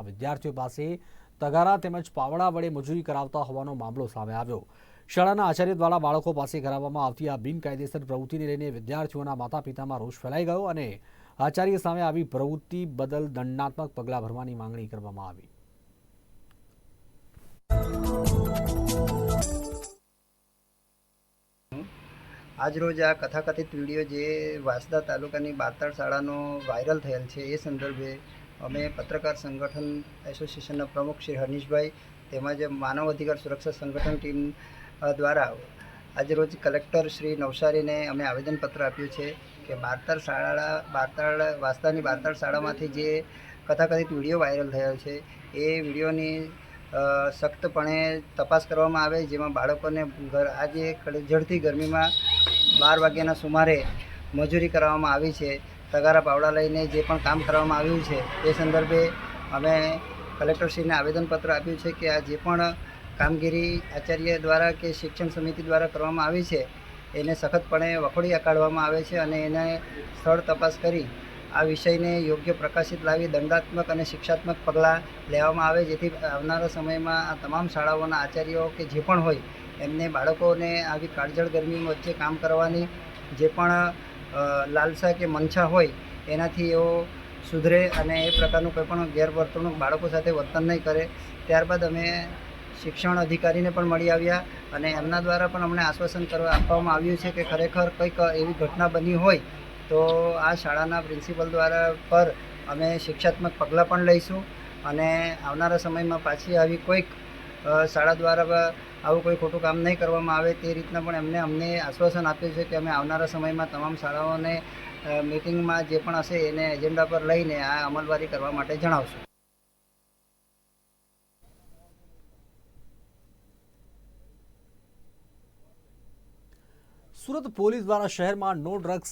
વિદ્યાર્થીઓ પાસે તગારા તેમજ પાવડા વડે મજૂરી કરાવતા હોવાનો મામલો સામે આવ્યો. શાળાના આચાર્ય દ્વારા બાળકો પાસે કરાવવામાં આવતી આ બિનકાયદેસર પ્રવૃત્તિને લઈને વિદ્યાર્થીઓના માતા પિતામાં રોષ ફેલાઈ ગયો અને આચાર્ય સામે આવી પ્રવૃત્તિ બદલ દંડનાત્મક પગલાં ભરવાની માંગણી કરવામાં આવી. આજરોજ આ કથાકથિત વીડિયો જે વાસદા તાલુકાની બારતાળ શાળાનો વાયરલ થયેલ છે, એ સંદર્ભે અમે પત્રકાર સંગઠન એસોસિએશનના પ્રમુખ શ્રી હનીશભાઈ તેમજ માનવ અધિકાર સુરક્ષા સંગઠન ટીમ દ્વારા દ્વારા આજરોજ કલેક્ટર શ્રી નવસારીને અમે આવેદનપત્ર આપ્યું છે કે બારતાળ શાળા બારતાળ વાસ્તાની બારતાળ શાળામાંથી જે કથાકથિત વીડિયો વાયરલ થયો છે, એ વિડીયોની સખ્તપણે તપાસ કરવામાં આવે જેમાં બાળકોને ઘર, આજે ઝડતી ગરમીમાં બાર વાગ્યાના સુમારે મજૂરી કરવામાં આવી છે. તગારા પાવડા લઈને જે પણ કામ કરવામાં આવ્યું છે, એ સંદર્ભે અમે કલેક્ટરશ્રીને આવેદનપત્ર આપ્યું છે કે આ જે પણ કામગીરી આચાર્ય દ્વારા કે શિક્ષણ સમિતિ દ્વારા કરવામાં આવી છે, એને સખતપણે વખોડી કાઢવામાં આવે છે અને એને સ્થળ તપાસ કરી આ વિષયને યોગ્ય પ્રકાશિત લાવી દંડાત્મક અને શિક્ષાત્મક પગલાં લેવામાં આવે, જેથી આવનારા સમયમાં આ તમામ શાળાઓના આચાર્યો કે જે પણ હોય, એમને બાળકોને આવી કાળજળ ગરમી વચ્ચે કામ કરવાની, જે પણ લાલસા કે મનછા હોય, એનાથી એઓ સુધરે અને એ પ્રકારનું કોઈ પણ ગેરવર્તણૂક બાળકો સાથે વર્તન નહીં કરે. ત્યારબાદ અમે શિક્ષણ અધિકારીને પણ મળી આવ્યા અને એમના દ્વારા પણ અમને આશ્વાસન કરવા આપવામાં આવ્યું છે કે ખરેખર કંઈક એવી ઘટના બની હોય, તો આ શાળાના પ્રિન્સિપલ દ્વારા પર અમે શિક્ષાત્મક પગલાં પણ લઈશું. અને આવનારા સમયમાં પાછી આવી કોઈક શાળા દ્વારા આવું કોઈ ખોટું કામ નહીં કરવામાં આવે તે રીતના પણ એમને અમને આશ્વાસન આપ્યું છે કે અમે આવનારા સમયમાં તમામ શાળાઓને મિટિંગમાં જે પણ હશે એને એજન્ડા પર લઈને આ અમલવારી કરવા માટે જણાવશું. સુરત પોલીસ દ્વારા શહેરમાં નો ડ્રગ્સ